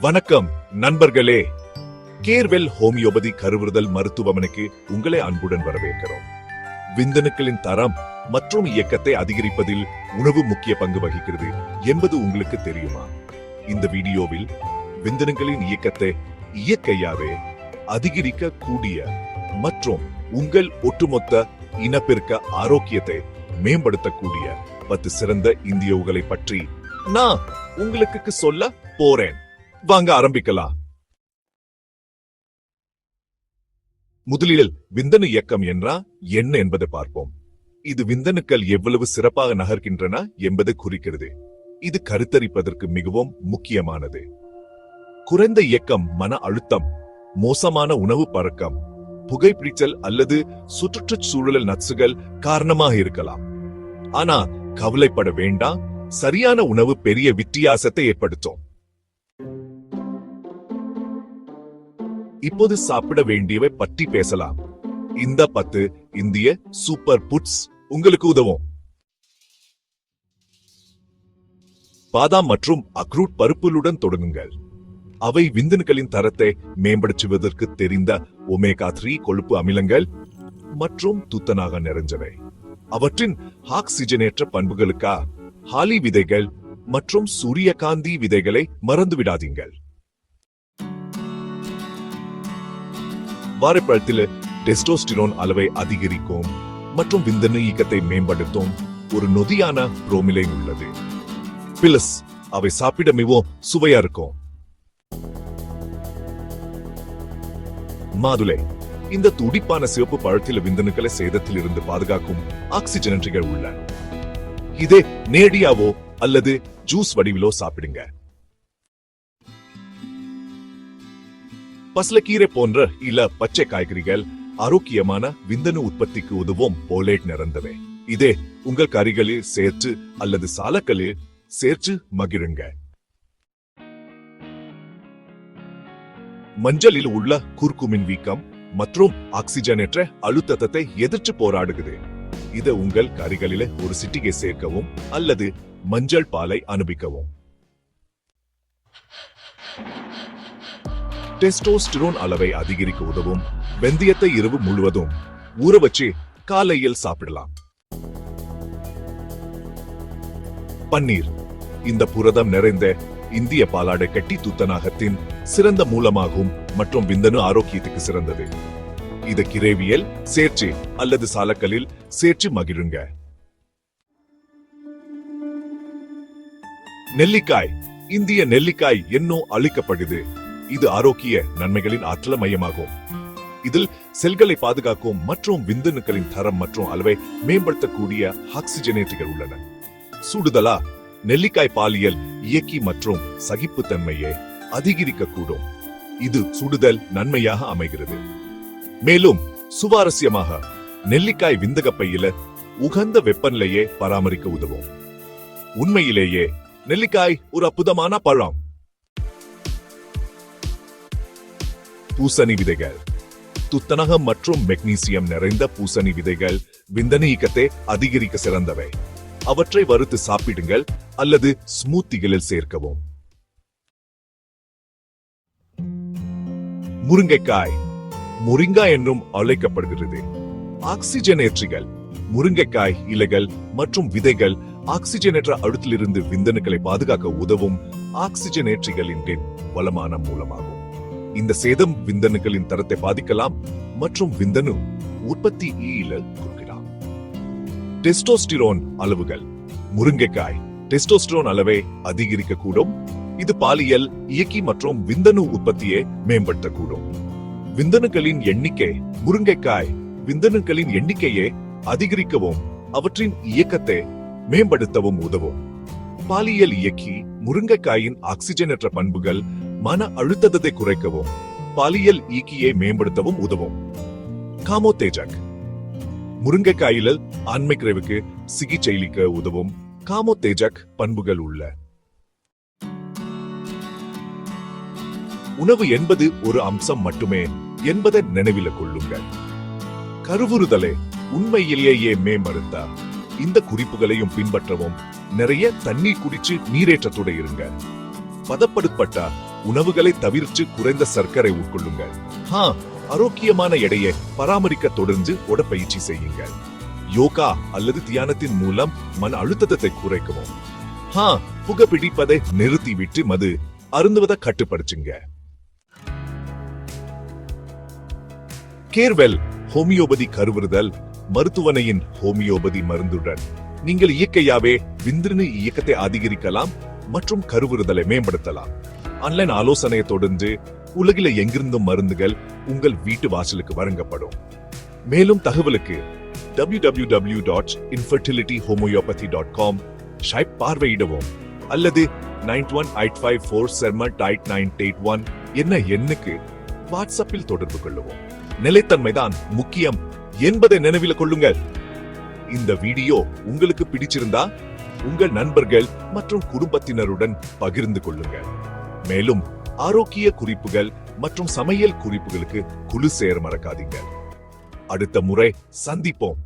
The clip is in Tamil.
வணக்கம் நண்பர்களே. கேர்வெல் ஹோமியோபதி கருவுறுதல் மருத்துவமனைக்கு உங்களை அன்புடன் வரவேற்கிறோம். விந்தணுக்களின் தரம் மற்றும் இயக்கத்தை அதிகரிப்பதில் உணவு முக்கிய பங்கு வகிக்கிறது என்பது உங்களுக்கு தெரியுமா? இந்த வீடியோவில் விந்தணுக்களின் இயக்கத்தை இயற்கையாவே அதிகரிக்க கூடிய மற்றும் உங்கள் ஒட்டுமொத்த இனப்பெருக்க ஆரோக்கியத்தை மேம்படுத்தக்கூடிய பத்து சிறந்த இந்திய உகளை பற்றி நான் உங்களுக்கு சொல்ல போறேன். வாங்க ஆரம்பிக்கலாம். முதலில் விந்தணு இயக்கம் என்றா என்ன என்பதை பார்ப்போம். இது விந்தணுக்கள் எவ்வளவு சிறப்பாக நகர்கின்றன என்பதை குறிக்கிறது. இது கருத்தரிப்பதற்கு மிகவும் முக்கியமானது. குறைந்த இயக்கம் மன அழுத்தம் மோசமான உணவு பழக்கம் புகைப்பிடிச்சல் அல்லது சுற்றுச்சூழல் சூழல் நச்சுகள் காரணமாக இருக்கலாம். ஆனா கவலைப்பட வேண்டாம். சரியான உணவு பெரிய வித்தியாசத்தை ஏற்படுத்தும். இப்போது சாப்பிட வேண்டியவை பற்றி பேசலாம். இந்த பத்து இந்திய சூப்பர் புட்ஸ் உங்களுக்கு உதவும். பாதாம் மற்றும் அக்ரூட் பருப்புகளுடன் தொடங்குங்கள். அவை விந்தணுக்களின் தரத்தை மேம்படுத்துவதற்கு தெரிந்த ஒமேகா த்ரீ கொழுப்பு அமிலங்கள் மற்றும் துத்தனாக நிறைஞ்சவை. அவற்றின் ஆக்சிஜனேற்ற பண்புகளுக்கா ஹாலி விதைகள் மற்றும் சூரியகாந்தி விதைகளை மறந்து வாழைப்பழத்தில் டெஸ்டோஸ்டிரோன் அளவை அதிகரிக்கும் மற்றும் விந்தணு இயக்கத்தை மேம்படுத்தும் ஒரு நொதியான புரோமிலை உள்ளது. பிளஸ் அவை சாப்பிட மிகவும் சுவையா இருக்கும். மாதுளை இந்த துடிப்பான சிவப்பு பழத்தில் விந்தணுக்களை சேதத்தில் இருந்து பாதுகாக்கும் ஆக்சிஜனன்றிகள் உள்ள இதே நேடியாவோ அல்லது ஜூஸ் வடிவிலோ சாப்பிடுங்க. பசலக்கீரை போன்ற இல்ல பச்சை காய்கறிகள் ஆரோக்கியமான விந்தணு உற்பத்திக்கு உதவும் போலேட் நிறந்தவை. இதே உங்கள் கறிகளில் சேர்த்து அல்லது சாலக்களில் சேர்த்து மகிழுங்க. மஞ்சளில் உள்ள குர்குமின் வீக்கம் மற்றும் ஆக்சிஜனேற்ற அழுத்தத்தை எதிர்த்து போராடுகிறது. இதை உங்கள் கறிகளில ஒரு சிட்டிகை சேர்க்கவும் அல்லது மஞ்சள் பாலை அனுபவிக்கவும். டெஸ்டோஸ்டிரோன் அளவை அதிகரிக்க உதவும். வெந்தயத்தை இரவு முழுவதும் ஊற வச்சு காலையில் சாப்பிடலாம். பன்னீர். இந்த புரதம் நிறைந்த இந்திய பாலாடை கட்டி துத்தநாகத்தின் சிறந்த மூலமாகும் மற்றும் விந்தணு ஆரோக்கியத்துக்கு சிறந்தது. இது கிரேவியல் சேர்ச்சி அல்லது சாலக்கலில் சேர்ச்சி மகிழுங்க. நெல்லிக்காய். இந்திய நெல்லிக்காய் என்னோ அழிக்கப்படுது. இது ஆரோக்கிய நன்மைகளின் ஆற்றல மையமாகும். இதில் செல்களை பாதுகாக்கும் மற்றும் விந்தணுக்களின் தரம் மற்றும் அளவை மேம்படுத்தக்கூடிய ஆக்சிஜனேற்றுகள் உள்ளன. சூடுதலா நெல்லிக்காய் பாலியல் இயக்கி மற்றும் சகிப்புத்தன்மையை அதிகரிக்கக்கூடும். இது சுடுதல் நன்மையாக அமைகிறது. மேலும் சுவாரஸ்யமாக நெல்லிக்காய் விந்தக பையில உகந்த வெப்பநிலையை பராமரிக்க உதவும். உண்மையிலேயே நெல்லிக்காய் ஒரு அற்புதமான பழம். பூசணி விதைகள். துத்தனகம் மற்றும் மெக்னீசியம் நிறைந்த பூசணி விதைகள் விந்தணு இயக்கத்தை அதிகரிக்க சிறந்தவை. அவற்றை வறுத்து சாப்பிடுங்கள் அல்லது ஸ்மூத்திகளில் சேர்க்கவும். முருங்கைக்காய். முருங்கா என்றும் அழைக்கப்படுகிறது. ஆக்சிஜனேற்றிகள் முருங்கைக்காய் இலைகள் மற்றும் விதைகள் ஆக்சிஜனேற்ற அழுத்திலிருந்து விந்தணுக்களை பாதுகாக்க உதவும் ஆக்சிஜனேற்றிகளின் வளமான மூலமாகும். இந்த சேதம் விந்தணுக்களின் தரத்தை பாதிக்கலாம் மற்றும் விந்தணு உற்பத்தி ஈழ குறுக்கிடலாம். டெஸ்டோஸ்டிரோன் அளவுகள். முருங்கைக்காய். டெஸ்டோஸ்டிரோன் அளவை அதிகரிக்கக்கூடும். இது பாலியல் இயக்கி மற்றும் விந்தணு உற்பத்தியை மேம்படுத்தக்கூடும். விந்தணுக்களின் எண்ணிக்கை முருங்கைக்காய் விந்தணுக்களின் எண்ணிக்கையை அதிகரிக்கவும் அவற்றின் இயக்கத்தை மேம்படுத்தவும் உதவும். பாலியல் இயக்கி முருங்கைக்காயின் ஆக்சிஜனற்ற பண்புகள் மன அழுத்தத்தை குறைக்கவும் பாலியல் ஈக்கியை மேம்படுத்தவும் உதவும். காமோதேஜக் முருங்கைக்காயில ஆண்மை குறைவுக்கு சிகிச்சையளிக்க உதவும் காமோதேஜக் பண்புகள் உள்ள. உணவு என்பது ஒரு அம்சம் மட்டுமே என்பதை நினைவில் கொள்ளுங்கள். கருவுறுதலை உண்மையிலேயே மேம்படுத்தா. இந்த குறிப்புகளையும் பின்பற்றவும் நிறைய தண்ணீர் குடிச்சு நீரேற்றத்தோட இருங்க பதப்படுத்தப்பட்ட உணவுகளை தவிர்த்து குறைந்த சர்க்கரை உட்கொள்ளுங்கள். ஹா ஆரோக்கியமான எடையை பராமரிக்க தொடர்ந்து உடற்பயிற்சி செய்யுங்கள். யோகா அல்லது தியானத்தின் மூலம் மன அழுத்தத்தை குறைக்கவும். ஹா புகைப்பிடிப்பதை நிறுத்திவிட்டு மது அருந்துவதை கட்டுப்படுத்துங்க. கேர்வெல் ஹோமியோபதி கருவுறுதல் மருத்துவனையின் ஹோமியோபதி மருந்துடன். நீங்கள் இயற்கையாவே விந்திரணு இயக்கத்தை அதிகரிக்கலாம் மற்றும் கருவுறுதலை மேம்படுத்தலாம். ஆன்லைன் ஆலோசனையை தொடர்ந்து உலகில எங்கிருந்தும் மருந்துகள் உங்கள் வீட்டு வாசலுக்கு வழங்கப்படும். மேலும் தகவலுக்கு www.infertilityhomeopathy.com dot infertility homeopathy dot com site பார்வையிடவும். அல்லது nine one eight five four seven eight nine eight one என்ன எண்ணுக்கு வாட்ஸ்அப்பில் தொடர்பு கொள்ளவும். நிலைத்தன்மைதான் முக்கியம் என்பதை நினைவில் கொள்ளுங்கள். இந்த வீடியோ உங்களுக்கு பிடிச்சிருந்தா உங்கள் நண்பர்கள் மற்றும் குடும்பத்தினருடன் பகிர்ந்து கொள்ளுங்கள். மேலும் ஆரோக்கிய குறிப்புகள் மற்றும் சமையல் குறிப்புகளுக்கு குழு சேர மறக்காதீங்க. அடுத்த முறை சந்திப்போம்.